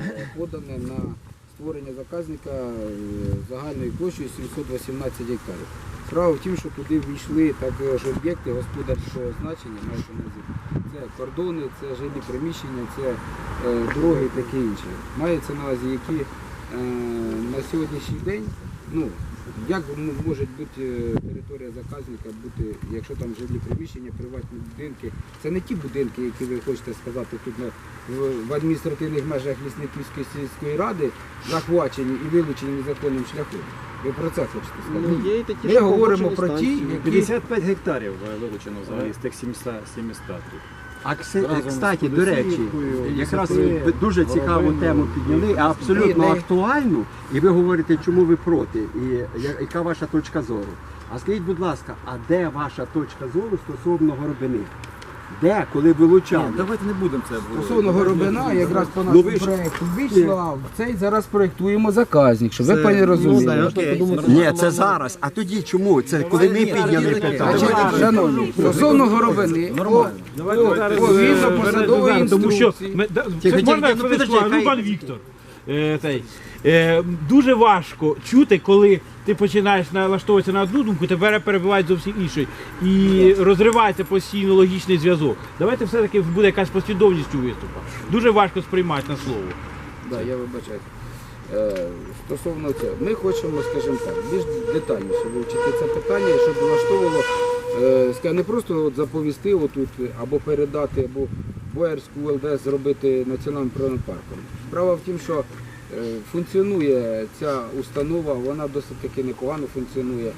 е, подане на створення заказника е, загальною площею 718 гектарів. Справа в тім, що туди ввійшли також об'єкти господарського значення, мається на увазі. Це кордони, це жилі приміщення, це е, дороги і таке інше. Мається на увазі, які е, на сьогоднішній день, ну, як м- може бути е, територія заказника, бути, якщо там жилі приміщення, приватні будинки. Це не ті будинки, які ви хочете сказати тут на, в, в адміністративних межах Лісниківської сільської ради, захвачені і вилучені незаконним шляхом. Ви про це хочете сказати? Ну, є і такі, Ми що говоримо про ті, станції. які 55 гектарів е, вилучено взагалі з тих 700. 700. А кстати, до речі, якраз ви дуже цікаву тему підняли, абсолютно актуальну, і ви говорите, чому ви проти, і яка ваша точка зору. А скажіть, будь ласка, а де ваша точка зору стосовно горобини? Де, коли вилучали? Давайте не будемо це обговорювати. Стосовно горобина, якраз по Ну, нашому ви ж- проєкту вийшла, в цей зараз проєктуємо заказник, щоб ви Це- пані ну, розуміли. окей, нормально. Ні, це зараз. А тоді чому? Це коли ми підняли питання. Шановні, стосовно горобини, зараз О, він е, зараз, тому що інструкцією. ми, да, Тихо, це тихо, можна ну, хвилинку, подожди, ну, хай- пан Віктор. Е, цей, е, дуже важко чути, коли ти починаєш налаштовуватися на одну думку, тебе перебувають зовсім іншою. І розривається постійно логічний зв'язок. Давайте все-таки буде якась послідовність у виступах. Дуже важко сприймати на слово. Да, я вибачаю. Е, Стосовно цього, ми хочемо, скажімо так, більш детальніше вивчити це питання, щоб влаштовувало, е, не просто от заповісти отут або передати, або Боярську ЛДС зробити національним природним парком. Справа в тім, що е, функціонує ця установа, вона досить таки непогано функціонує.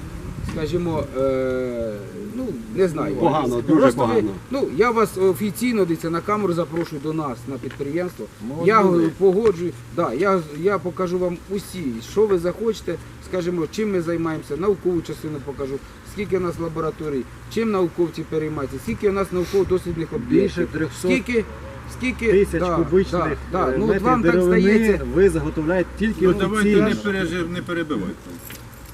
Скажімо, е, ну не знаю. Погано, дуже Просто ви- погано. Ну, я вас офіційно дивіться, на камеру запрошую до нас на підприємство. Я погоджую, да, я, я покажу вам усі, що ви захочете, скажімо, чим ми займаємося, наукову частину покажу, скільки у нас лабораторій, чим науковці переймаються, скільки у нас науково-дослідних об'єктів, Більше 300 скільки, скільки тисяч да, кубичних да, да. е, Ну, метрів вам так деревини здається, ви заготовляєте тільки Ну давайте офіційно. не, пережив, не перебивайте.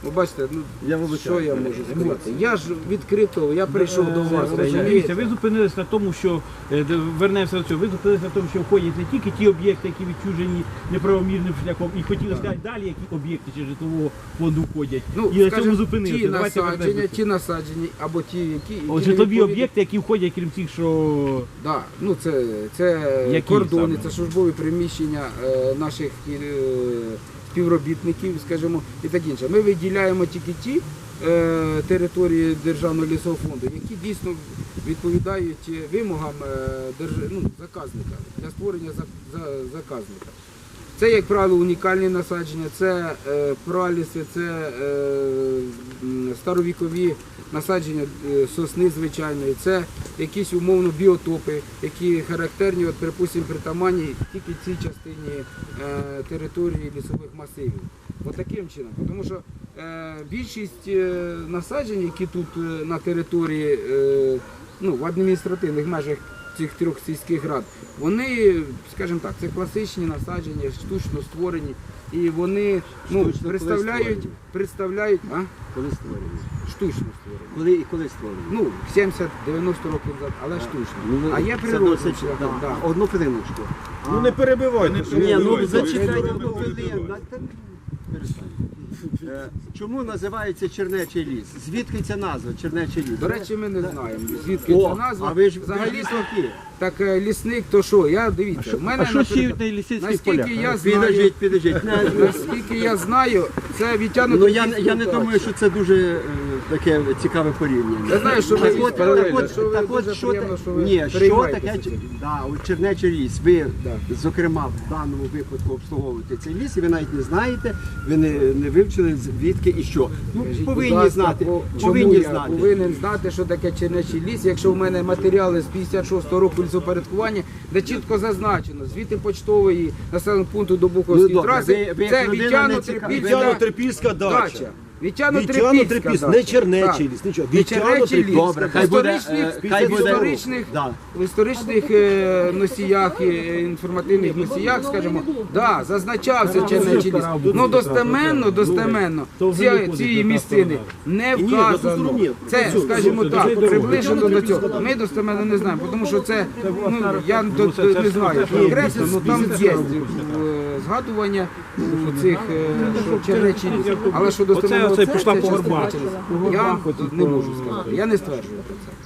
Ви бачите, ну, Я що я можу сказати? Я ж відкрито, я прийшов до вас, Дивіться, ви зупинились на тому, що е, де- вернемося до цього. Ви зупинились на тому, що входять не тільки ті об'єкти, які відчужені неправомірним шляхом, і хотіли сказати далі, які об'єкти чи житлового фонду входять. Ну, і на скажімо, цьому зупинилися. ті Давайте насадження, вернемося. ті насадження, або ті, які... які От не житлові відповідають- об'єкти, які входять, крім тих, що Да, ну це, це Які кордони, саме? це службові приміщення е, наших е, співробітників, скажімо, і так інше. Ми виділяємо тільки ті е, території Державного лісового фонду, які дійсно відповідають вимогам е, держ- ну, заказника для створення за- за- заказника. Це, як правило, унікальні насадження, це е, праліси, це е, старовікові насадження е, сосни звичайної, це якісь умовно біотопи, які характерні, от, припустимо, притаманні тільки цій частині е, території лісових масивів. От таким чином. Тому що е, більшість е, насаджень, які тут е, на території, е, ну, в адміністративних межах цих трьох сільських рад, вони, скажімо так, це класичні насадження, штучно створені, і вони ну, Штучно коли представляють, створені? представляють, а? Коли створені? штучно створені. Коли і коли створені? Ну, 70-90 років назад, але штучно. Ну, а є це досить- шляхом. да. Да. Одну хвилиночку. Ну не перебивайте. Ні, ну перебивайте. зачекайте одну хвилину. Дайте-. Е, Чому називається Чернечий ліс? Звідки ця назва Чернечий ліс? До речі, ми не знаємо, звідки О, ця назва. а ви ж Взагалі, лісники. так е, лісник, то що? Я дивіться, в мене а що сіють на лісицьких наскільки полях? я знаю, Підожіть, не. наскільки я знаю, це відтягнуто. Ну я, я не думаю, що це дуже е, таке цікаве порівняння. Я знаю, що ви так от, так от, що ви так от дуже що, приємно, та- що ви ні, що переймаєтеся таке цим. да, от Чернечий ліс. Ви, Да. зокрема, в даному випадку обслуговуєте цей ліс, і ви навіть не знаєте, ви не, не вивчили звідки і що. Ну, Скажіть, будь ласка, знати. по- Повинні я знати. повинен знати, що таке Чернечий ліс, якщо в мене матеріали з 56-го року лісопорядкування, де чітко зазначено, звідти почтової населеного пункту до Буковської Ну, добре, траси, ви- ви як це людина відтягнуто не ціка- Трипільська ви- Тетяно-Терпільська дача. дача. Вітчано-Трипільська, Вітчано-Трипільська, не Чернечий ліс, нічого. Чернечий. Вітчано-Трипільська. Добре, хай буде, е, хай буде- історичних, Да. в історичних е, носіях, е, інформативних носіях, скажімо, да, зазначався Чернечий ліс. Ну достеменно, достеменно ці, цієї місцини не Ні, на ту вказано. сторону ні. Це, скажімо так, приближено до цього. Ми достеменно не знаємо, тому що це, ну, я до- це не знаю конкретно, але там є е, згадування у цих е, що Чернечий ліс. Але що достеменно це, пішла по горбах. Я не можу сказати, я не стверджую про це.